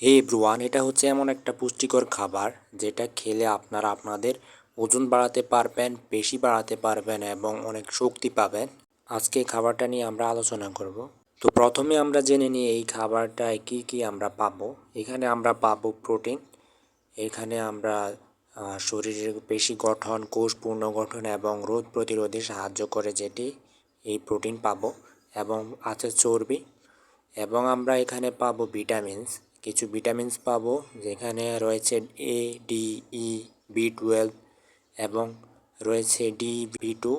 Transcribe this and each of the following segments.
হে ব্রুয়ান এটা হচ্ছে এমন একটা পুষ্টিকর খাবার যেটা খেলে আপনারা আপনাদের ওজন বাড়াতে পারবেন, পেশি বাড়াতে পারবেন এবং অনেক শক্তি পাবেন। আজকে খাবারটা নিয়ে আমরা আলোচনা করব। তো প্রথমে আমরা জেনে নিই এই খাবারটায় কি কি আমরা পাবো। এখানে আমরা পাবো প্রোটিন, এখানে আমরা শরীরের পেশি গঠন, কোষ পুনর্গঠন এবং রোগ প্রতিরোধে সাহায্য করে যেটি এই প্রোটিন পাবো এবং আছে চর্বি এবং আমরা এখানে পাবো ভিটামিনস। কিছু ভিটামিনস পাবো, যেখানে রয়েছে A D E B twelve এবং রয়েছে ডি বি টু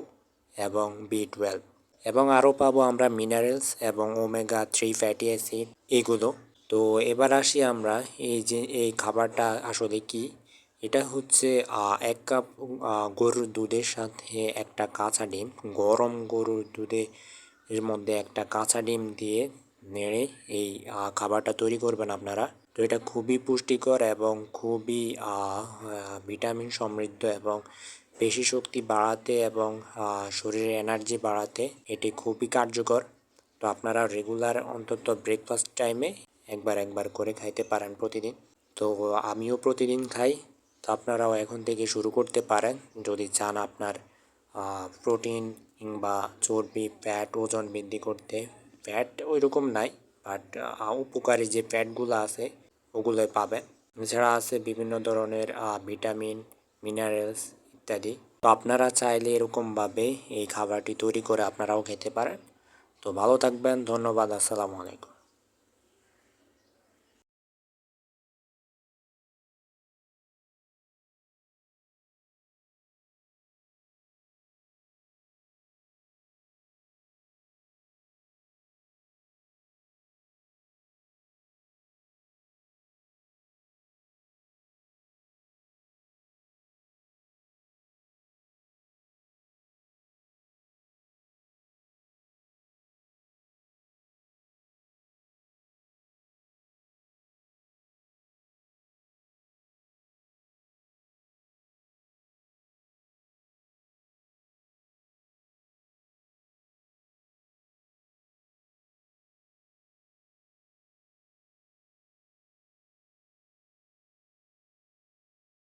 এবং বি টুয়েলভ এবং আরও পাবো আমরা মিনারেলস এবং ওমেগা থ্রি ফ্যাটি অ্যাসিড এগুলো। তো এবার আসি আমরা এই যে, এই খাবারটা আসলে কি? এটা হচ্ছে এক কাপ গরুর দুধের সাথে একটা কাঁচা ডিম, গরম গরুর দুধে এর মধ্যে একটা কাঁচা ডিম দিয়ে নেড়ে এই খাবারটা তৈরি করবেন আপনারা। তো এটা খুবই পুষ্টিকর এবং খুবই ভিটামিন সমৃদ্ধ এবং পেশি শক্তি বাড়াতে এবং আহ, শরীরে এনার্জি বাড়াতে এটি খুবই কার্যকর। তো আপনারা রেগুলার অন্তত ব্রেকফাস্ট টাইমে একবার একবার করে খাইতে পারেন প্রতিদিন। তো আমিও প্রতিদিন খাই। তো আপনারাও এখন থেকে শুরু করতে পারেন। যদি চান আপনার প্রোটিন কিংবা চর্বি ফ্যাট ওজন বৃদ্ধি করতে। ফ্যাট ওই রকম নাই বাট উপকারী যে ফ্যাটগুলো আছে, ওগুলোই পাবেন। এছাড়া আছে বিভিন্ন ধরনের ভিটামিন মিনারেলস ইত্যাদি। তো আপনারা চাইলে এরকমভাবে এই খাবারটি তৈরি করে আপনারাও খেতে পারেন। তো ভালো থাকবেন, ধন্যবাদ, আসসালামু আলাইকুম।